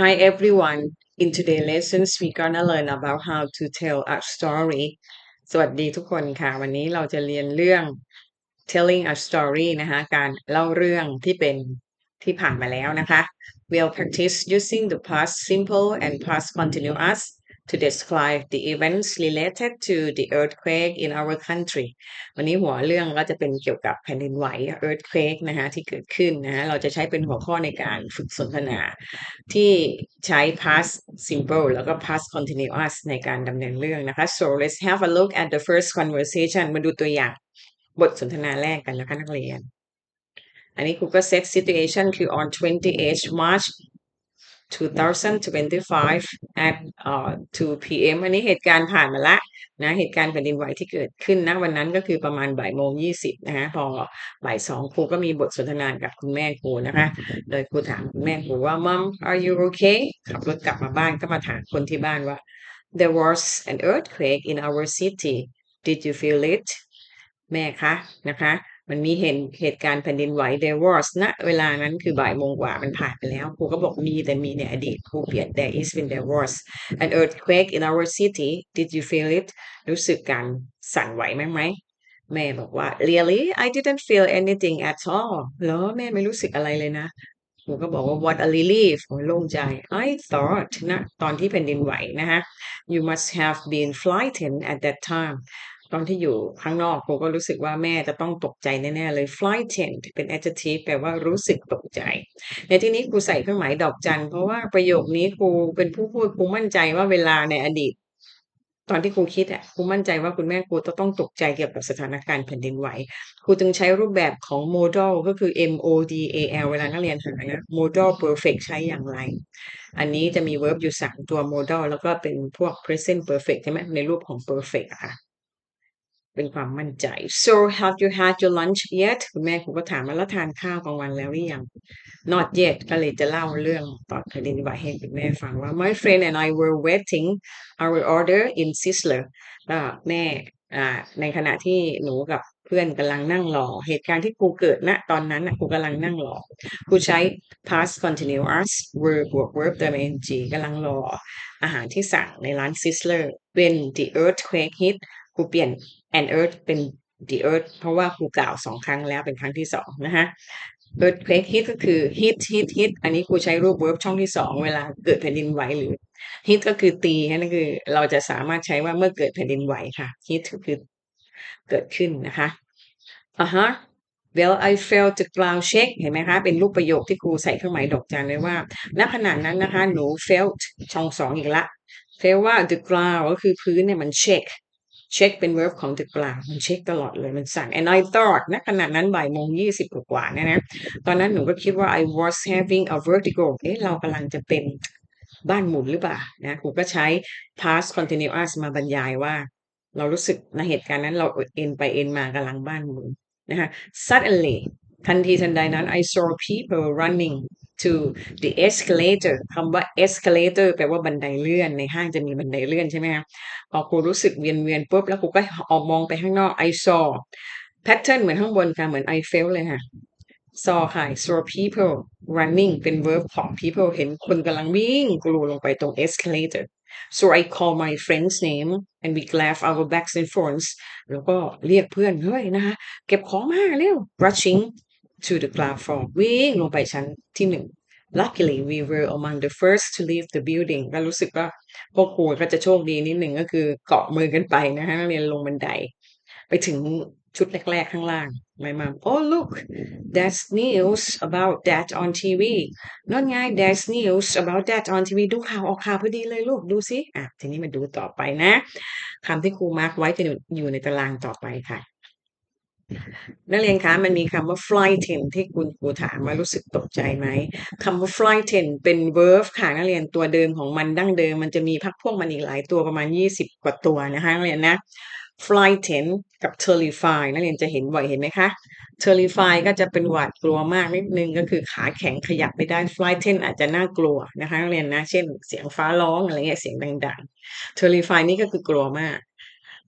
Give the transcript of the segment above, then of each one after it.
Hi everyone. In today's lessons, we're gonna learn about how to tell a story. สวัสดีทุกคนค่ะ วันนี้เราจะเรียนเรื่อง telling a story นะคะ การเล่าเรื่องที่เป็นที่ผ่านมาแล้วนะคะ We'll practice using the past simple and past continuous to describe the events related to the earthquake in our country วันนี้หัวเรื่องก็จะเป็นเกี่ยวกับแผ่นดินไหว earthquake นะคะที่เกิดขึ้นนะคะเราจะใช้เป็นหัวข้อในการฝึกสนทนา ที่ใช้ past simple แล้วก็ past continuous ในการดำเนินเรื่องนะคะ so let's have a look at the first conversation มาดูตัวอย่างบทสนทนาแรกกันนะคะนักเรียน อันนี้ครูก็ set situation คือ on 28 March 2025 at uh, 2 p.m. อันนี้เหตุการณ์ผ่านมาละนะเหตุการณ์แผ่นดินไหวที่เกิดขึ้นนะวันนั้นก็คือประมาณบ่ายโมงยี่สิบนะคะพอบ่ายสองครูก็มีบทสนทนากับคุณแม่ครูนะคะโดยครูถามคุณแม่ครูว่า mom are you okay ขับรถกลับมาบ้านก็มาถามคนที่บ้านว่า there was an earthquake in our city did you feel it แม่คะนะคะ มันมีเห็นเหตุการณ์แผ่นดินไหว there was ณเวลานั้นคือบ่ายโมงกว่ามันผ่านไปแล้วครูก็บอกมีแต่มีในอดีตครูเปลี่ยน there is เป็น there was an earthquake in our city did you feel it รู้สึกการสั่นไหวไหมไหมแม่บอกว่า really I didn't feel anything at all เหรอแม่ไม่รู้สึกอะไรเลยนะครูก็บอกว่า what a relief โอ้โล่งใจ I thought นะตอนที่แผ่นดินไหวนะคะ you must have been frightened at that time ตอนที่อยู่ข้างนอกครูก็รู้สึกว่าแม่จะต้องตกใจแน่ๆเลย frightened เป็น adjective แปลว่ารู้สึกตกใจ ในที่นี้ครูใส่เครื่องหมายดอกจัน เพราะว่าประโยคนี้ครูเป็นผู้พูดครูมั่นใจว่าเวลาในอดีต ตอนที่ครูคิดอะครูมั่นใจว่าคุณแม่ครูจะต้องตกใจเกี่ยวกับสถานการณ์แผ่นดินไหวครูจึงใช้รูปแบบของ modal ก็คือ M O D A L เวลานักเรียนหานะ modal perfect ใช้อย่างไร อันนี้จะมี verb อยู่สามตัว modal แล้วก็เป็นพวก present perfect ใช่ไหมในรูปของ perfect อะค่ะ เป็นความมั่นใจ so have you had your lunch yet คุณแม่ครูก็ถามว่าแล้วทานข้าวกลางวันแล้วหรือยัง not yet ก็เลยจะเล่าเรื่องตอนแผ่นดินไหวให้คุณแม่ฟังว่า my friend and I were waiting our order in Sizzler ก็แม่อ่าในขณะที่หนูกับเพื่อนกำลังนั่งรอ เหตุการณ์ที่ครูเกิดณตอนนั้นน่ะครูกำลังนั่งรอครูใช้ past continuous verb บวก verb เติม ing กำลังรอ อาหารที่สั่งในร้าน Sizzler when the earthquake hit ครูเปลี่ยน and earth เป็น the earth เพราะว่าครูกล่าวสองครั้งแล้วเป็นครั้งที่สองนะคะ earthquake hit ก็คือ hit hit hit อันนี้ครูใช้รูป verb ช่องที่สองเวลาเกิดแผ่นดินไหวหรือ hit ก็คือตีนั่นคือเราจะสามารถใช้ว่าเมื่อเกิดแผ่นดินไหวค่ะ hit ก็คือเกิดขึ้นนะคะอ่าฮะ well I felt the ground shake เห็นไหมคะ เป็นรูปประโยคที่ครูใส่เครื่องหมายดอกจันเลยว่า ณ ขณะนั้นนะคะ หนู felt ช่องสองอีกละ felt ว่า the ground ก็คือพื้นเนี่ยมัน shake เช็คเป็น verb ของ the ground มันเช็คตลอดเลยมันสั่น and I thought ณขณะนั้นบ่ายโมงยี่สิบกว่าเนี่ยนะ ตอนนั้นหนูก็คิดว่า I was having a vertigo เอ๊ะเรากำลังจะเป็นบ้านหมุนหรือเปล่านะครูก็ใช้ past continuous มาบรรยายว่า เรารู้สึกในเหตุการณ์นั้นเราเอ็นไปเอ็นมากำลังบ้านหมุนนะคะ suddenly ทันทีทันใดนั้น I saw people running to the escalator คำว่า escalator แปลว่าบันไดเลื่อน ในห้างจะมีบันไดเลื่อนใช่ไหมคะพอครูรู้สึกเวียนเวียนปุ๊บแล้วครูก็ออกมองไปข้างนอก I saw pattern เหมือนข้างบนค่ะ เหมือน I felt เลยค่ะ saw ค่ะ saw people running เป็น verb ของ people เห็นคนกำลังวิ่งกลูลงไปตรง escalator so I call my friend's name and we grabbed our bags and phones แล้วก็เรียกเพื่อน เฮ้ยนะคะเก็บของมาเร็ว rushing to the platform วิ่งลงไปชั้นที่หนึ่ง luckily we were among the first to leave the building ก็รู้สึกว่าพวกครูก็จะโชคดีนิดหนึ่งก็คือเกาะมือกันไปนะคะนักเรียนลงบันได ไปถึงชุดแรก ๆ ข้างล่าง my mom oh look that's news about that on TV นั่นไง there's news about that on TV ดูข่าวออกข่าวพอดีเลยลูกดูสิอะทีนี้มาดูต่อไปนะคำที่ครูมาร์กไว้จะอยู่ในตารางต่อไปค่ะ นักเรียนคะมันมีคำว่า frighten ที่คุณครูถามว่ารู้สึกตกใจไหมคำว่า frighten เป็น verb ค่ะนักเรียนตัวเดิมของมันดั้งเดิม มันจะมีพักพวกมันอีกหลายตัวประมาณ 20 กว่าตัวนะคะนักเรียนนะ frighten กับ terrify นักเรียนจะเห็นบ่อยเห็นไหมคะ terrify ก็จะเป็นหวาดกลัวมากนิดนึงก็คือขาแข็งขยับไม่ได้ frighten อาจจะน่ากลัวนะคะนักเรียนนะ เช่นเสียงฟ้าร้องอะไรเงี้ยเสียงดังๆ terrify นี่ก็คือกลัวมาก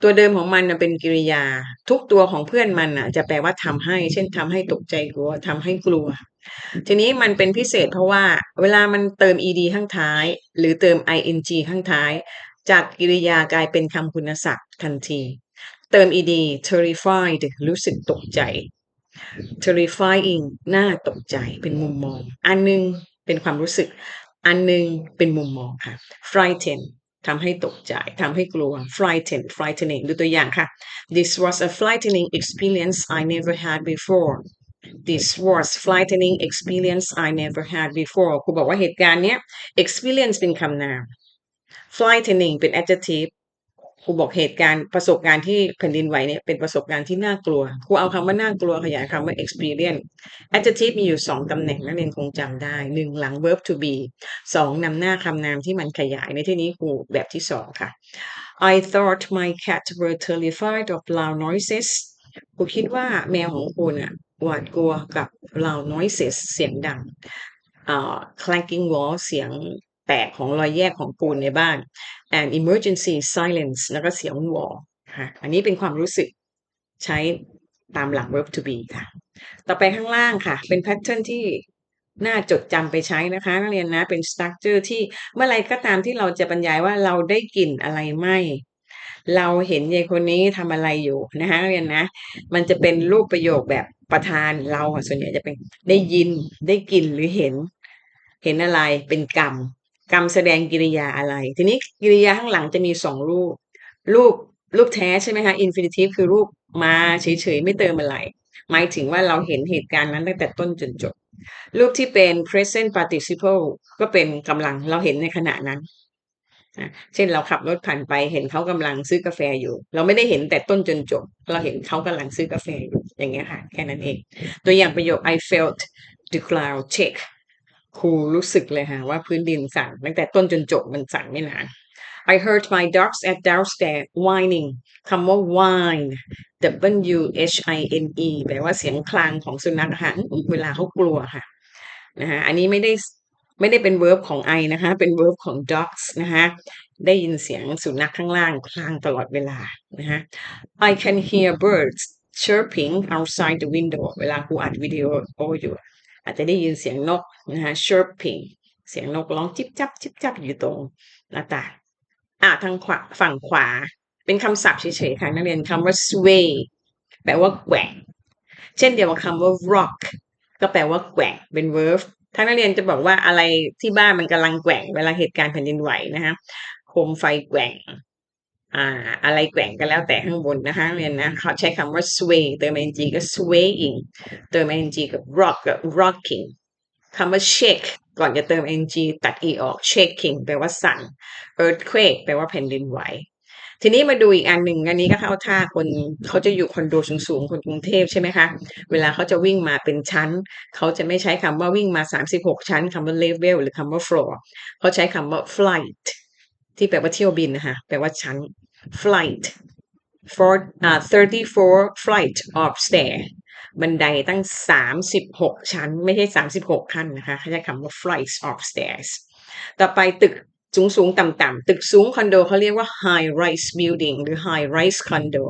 ตัวเดิมของมันเป็นกริยา ทุกตัวของเพื่อนมันน่ะจะแปลว่าทำให้ เช่นทำให้ตกใจกลัวทำให้กลัว ทีนี้มันเป็นพิเศษเพราะว่า เวลามันเติม ed ข้างท้าย หรือเติม ing ข้างท้าย จากกริยากลายเป็นคำคุณศัพท์ทันที เติม ed terrified รู้สึกตกใจ terrifying น่าตกใจเป็นมุมมอง อันหนึงเป็นความรู้สึก อันหนึงเป็นมุมมองค่ะ frighten ทำให้ตกใจทำให้กลัว frighten frightening ดูตัวอย่างค่ะ This was a frightening experience I never had before This was frightening experience I never had before ครูบอกว่าเหตุการณ์เนี้ย experience เป็นคำนาม frightening เป็น adjective ครูบอกเหตุการณ์ประสบการณ์ที่แผ่นดินไหวเนี่ยเป็นประสบการณ์ที่น่ากลัวครูเอาคำว่าน่ากลัวขยายคำว่า experience adjective มีอยู่สองตำแหน่งนักเรียนคงจำได้หนึ่งหลัง verb to be สองนำหน้าคำนามที่มันขยายในที่นี้ครูแบบที่สองค่ะ I thought my cat were terrified of loud noises ครูคิดว่าแมวของคุณอะหวาดกลัวกับ loud noises เสียงดังอ่า clanking wall เสียง แตกของรอยแยกของปูนในบ้าน and emergency silence แล้วก็เสียงวอค่ะอันนี้เป็นความรู้สึกใช้ตามหลัก verb to be ค่ะ ต่อไปข้างล่างค่ะ เป็น pattern ที่น่าจดจำไปใช้นะคะนักเรียนนะ เป็น structure ที่เมื่อไรก็ตามที่เราจะบรรยายว่าเราได้กลิ่นอะไรไหมเราเห็นยายคนนี้ทำอะไรอยู่นะคะนักเรียนนะ มันจะเป็นรูปประโยคแบบประธานเราอะส่วนใหญ่จะเป็นได้ยินได้กลิ่นหรือเห็น เห็นอะไรเป็นกรรม กรรมแสดงกิริยาอะไร ทีนี้กิริยาข้างหลังจะมีสองรูป รูปรูปแท้ใช่ไหมคะ infinitive คือรูปมาเฉยๆ ไม่เติมอะไร หมายถึงว่าเราเห็นเหตุการณ์นั้นตั้งแต่ต้นจนจบ รูปที่เป็น present participle ก็เป็นกำลังเราเห็นในขณะนั้นนะเช่นเราขับรถผ่านไปเห็นเขากำลังซื้อกาแฟอยู่ เราไม่ได้เห็นแต่ต้นจนจบ เราเห็นเขากำลังซื้อกาแฟอยู่อย่างเงี้ยค่ะแค่นั้นเอง ตัวอย่างประโยค I felt the cloud shake ครูรู้สึกเลยค่ะว่าพื้นดินสั่นตั้งแต่ต้นจนจบมันสั่นไม่นาน I heard my dogs at downstairs whining คำว่า whine W H I N E แปลว่าเสียงคลางของสุนัขค่ะเวลาเขากลัวค่ะนะคะอันนี้ไม่ได้ไม่ได้เป็น verb ของ I นะคะ เป็น verb ของ dogs นะคะได้ยินเสียงสุนัขข้างล่างคลางตลอดเวลานะคะ I can hear birds chirping outside the window เวลาครูอัดวิดีโออยู่ อาจจะได้ยินเสียงนกนะคะ chirping เสียงนกร้องจิบจับจิบจับอยู่ตรงหน้าต่างอะทางขวาฝั่งขวา เป็นคำศัพท์เฉยๆค่ะนักเรียนคำว่า sway แปลว่าแกว่งเช่นเดียวกับคำว่า rock ก็แปลว่าแกว่งเป็น verb ถ้านักเรียนจะบอกว่าอะไรที่บ้านมันกำลังแกว่งเวลาเหตุการณ์แผ่นดินไหวนะคะโคมไฟแกว่ง อ่าอะไรแกว่งก็แล้วแต่ข้างบนนะคะเรียนนะเขาใช้คำว่า sway เติม ing ก็ swaying เติม ing กับ rock กับ rocking คำว่า shake ก่อนจะเติม ing ตัด e ออก shaking แปลว่าสั่น earthquake แปลว่าแผ่นดินไหว ทีนี้มาดูอีกอันหนึ่งอันนี้ก็เข้าท่าคนเขาจะอยู่คอนโดสูงๆ คนกรุงเทพใช่ไหมคะ เวลาเขาจะวิ่งมาเป็นชั้น เขาจะไม่ใช้คำว่าวิ่งมา 36 ชั้นคำว่า level หรือคำว่า floor เขาใช้คำว่า flight ที่แปลว่าเที่ยวบินนะคะแปลว่าชั้น flight for uh, 34 flight of stair บันไดตั้ง 36 ชั้น ไม่ใช่ 36 ขั้นนะคะเขาใช้คำว่า flights of stairs ต่อไปตึกสูงสูงต่ำต่ำๆตึกสูงคอนโดเขาเรียกว่า high rise building หรือ high rise condo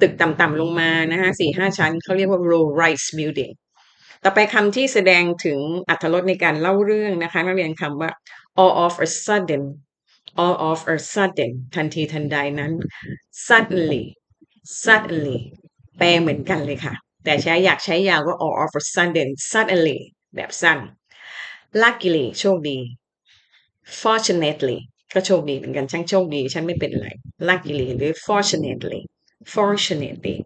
ตึกต่ำๆลงมานะคะสี่ห้าชั้นเขาเรียกว่า low rise building ต่อไปคำที่แสดงถึงอัตรสในการเล่าเรื่องนะคะนักเรียนคำว่า all of a sudden all of a sudden ทันทีทันใดนั้น suddenly suddenly แปลเหมือนกันเลยค่ะ แต่ใช้อยากใช้ยาวก็ all of a sudden suddenly แบบสั้น luckily โชคดี fortunately ก็โชคดีเหมือนกันช่างโชคดี ฉันไม่เป็นไร luckily หรือ fortunately fortunately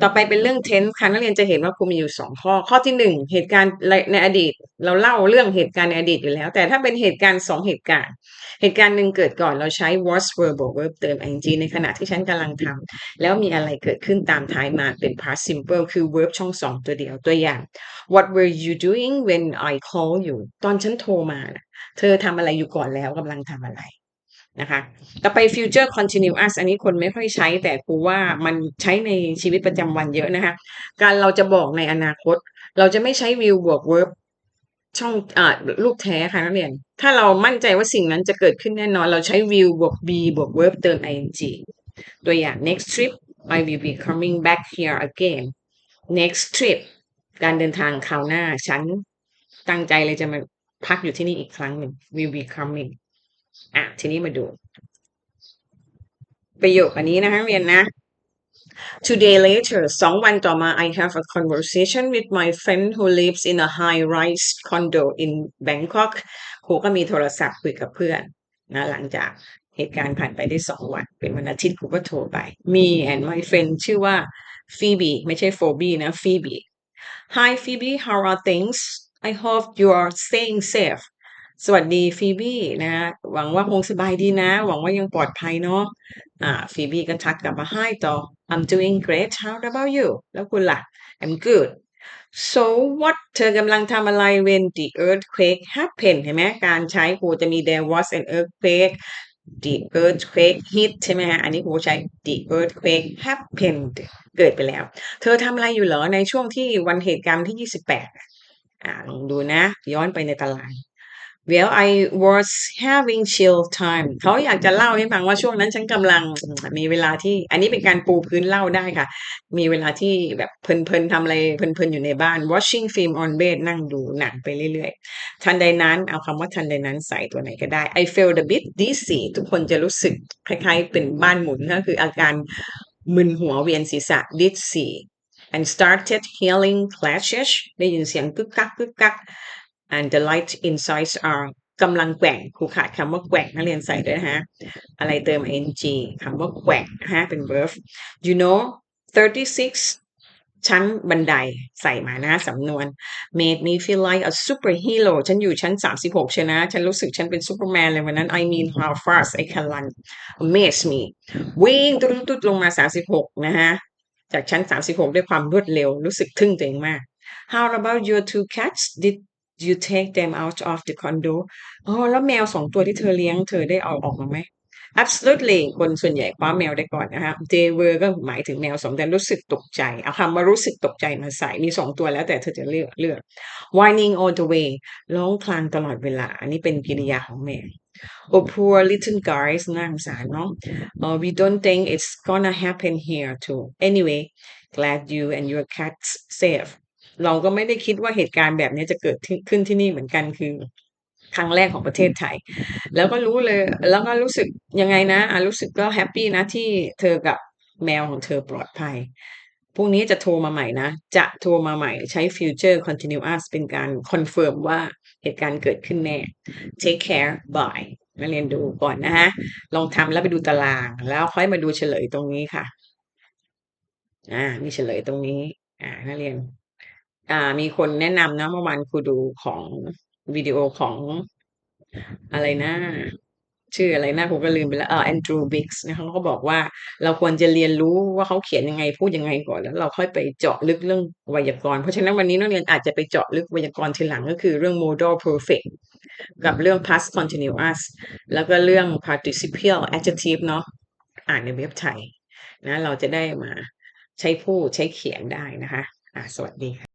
ต่อไปเป็นเรื่อง tense ค่ะ นักเรียนจะเห็นว่าครูมีอยู่สองข้อ ข้อที่หนึ่งเหตุการณ์ในอดีต เราเล่าเรื่องเหตุการณ์ในอดีตอยู่แล้ว แต่ถ้าเป็นเหตุการณ์สองเหตุการณ์ เหตุการณ์หนึ่งเกิดก่อนเราใช้ was verb บวก verb เติม ing ในขณะที่ฉันกำลังทำแล้วมีอะไรเกิดขึ้นตามท้ายมาเป็น past simple คือ verb ช่องสองตัวเดียวตัวอย่าง what were you doing when I call you ตอนฉันโทรมา เธอทำอะไรอยู่ก่อนแล้วกำลังทำอะไร นะคะต่อไป future continuous อันนี้คนไม่ค่อยใช้ แต่ครูว่ามันใช้ในชีวิตประจำวันเยอะนะคะ การเราจะบอกในอนาคต เราจะไม่ใช้ will บวก verb ช่องอ่าลูกแท้ค่ะนักเรียน ถ้าเรามั่นใจว่าสิ่งนั้นจะเกิดขึ้นแน่นอน เราใช้ will บวก be บวก verb เติม ing ตัวอย่าง next trip I will be coming back here again next trip การเดินทางคราวหน้า ฉันตั้งใจเลยจะมาพักอยู่ที่นี่อีกครั้งหนึ่ง will be coming อะทีนี้มาดู ประโยคอันนี้นะคะเรียนนะ Today later สองวันต่อมา I have a conversation with my friend who lives in a high-rise condo in Bangkok ครูก็มีโทรศัพท์คุยกับเพื่อนนะหลังจากเหตุการณ์ผ่านไปได้สองวัน เป็นวันอาทิตย์ครูก็โทรไป me and my friend ชื่อว่า Phoebe ไม่ใช่ Phoebe นะ Phoebe Hi Phoebe how are things I hope you are staying safe สวัสดีฟีบี้นะหวังว่าคงสบายดีนะ หวังว่ายังปลอดภัยเนาะอ่าฟีบี้ก็ทักกลับมา Hi ต่อ I'm doing great how about you แล้วคุณล่ะ I'm good so what เธอกำลังทำอะไร when the earthquake happened เห็นไหมการใช้ครูจะมี there was an earthquake the earthquake hit ใช่ไหมฮะ อันนี้ครูใช้ the earthquake happened เกิดไปแล้ว เธอทำอะไรอยู่เหรอในช่วงที่วันเหตุการณ์ที่ 28อ่าลองดูนะ ย้อนไปในตาราง Well I was having chill time เขาอยากจะเล่าให้ฟังว่าช่วงนั้นฉันกำลังมีเวลาที่ อันนี้เป็นการปูพื้นเล่าได้ค่ะ มีเวลาที่แบบเพลินๆทำอะไรเพลินๆอยู่ในบ้าน watching film on bed นั่งดูหนังไปเรื่อยๆ ทันใดนั้นเอาคำว่าทันใดนั้นใส่ตัวไหนก็ได้ I felt a bit dizzy ทุกคนจะรู้สึกคล้ายๆเป็นบ้านหมุนก็คืออาการมึนหัวเวียนศีรษะ dizzy and started hearing clashes ได้ยินเสียงกึกกักกึกกัก and the light inside are กำลังแกว่งครูขาดคำว่าแกว่งนักเรียนใส่ด้วยนะฮะ อะไรเติม ing คำว่าแกว่งนะฮะ เป็น verb you know 36 ชั้นบันไดใส่มานะสำนวน made me feel like a superhero ฉันอยู่ชั้น 36ชนะ ฉันรู้สึกฉันเป็นซูเปอร์แมนเลยวันนั้น I mean how fast I can run amaze me วิ่งตุ๊ดๆลงมา 36 นะฮะ จากชั้น 36 ด้วยความรวดเร็วรู้สึกทึ่งตัวเองมาก How about your two cats did you take them out of the condo อ๋อแล้วแมวสองตัวที่เธอเลี้ยงเธอได้เอาออกมาไหม absolutely คนส่วนใหญ่คว้าแมวได้ก่อนนะคะ they were ก็หมายถึงแมวสองแต่รู้สึกตกใจ เอาคำว่ารู้สึกตกใจมาใส่ มีสองตัวแล้วแต่เธอจะเลือกเลือก whining all the way ร้องคลางตลอดเวลา อันนี้เป็นกิริยาของแมว oh poor little guys น่าสงสารเนาะ uh, we don't think it's gonna happen here too anyway glad you and your cats safe เราก็ไม่ได้คิดว่าเหตุการณ์แบบนี้จะเกิดขึ้นที่นี่เหมือนกันคือครั้งแรกของประเทศไทย แล้วก็รู้เลย แล้วก็รู้สึกยังไงนะอะรู้สึกก็แฮปปี้นะที่เธอกับแมวของเธอปลอดภัยพรุ่งนี้จะโทรมาใหม่นะ จะโทรมาใหม่ใช้ future continuous เป็นการคอนเฟิร์มว่าเหตุการณ์เกิดขึ้นแน่ take care bye มาเรียนดูก่อนนะฮะ ลองทำแล้วไปดูตาราง แล้วค่อยมาดูเฉลยตรงนี้ค่ะ อ่า มีเฉลยตรงนี้ อ่านักเรียน อ่า มีคนแนะนำนะเมื่อวานครูดูของวิดีโอของอะไรนะชื่ออะไรนะครูก็ลืมไปแล้วเออแอนดรูบิกส์นะคะเขาก็บอกว่าเราควรจะเรียนรู้ว่าเขาเขียนยังไงพูดยังไงก่อนแล้ว เราค่อยไปเจาะลึกเรื่องไวยากรณ์เพราะฉะนั้นวันนี้นักเรียนอาจจะไปเจาะลึกไวยากรณ์ทีหลังก็คือเรื่อง modal perfect กับเรื่อง past continuous แล้วก็เรื่อง participial adjective เนาะอ่านในเว็บไทยนะเราจะได้มาใช้พูดใช้เขียนได้นะคะ อ่าสวัสดีค่ะ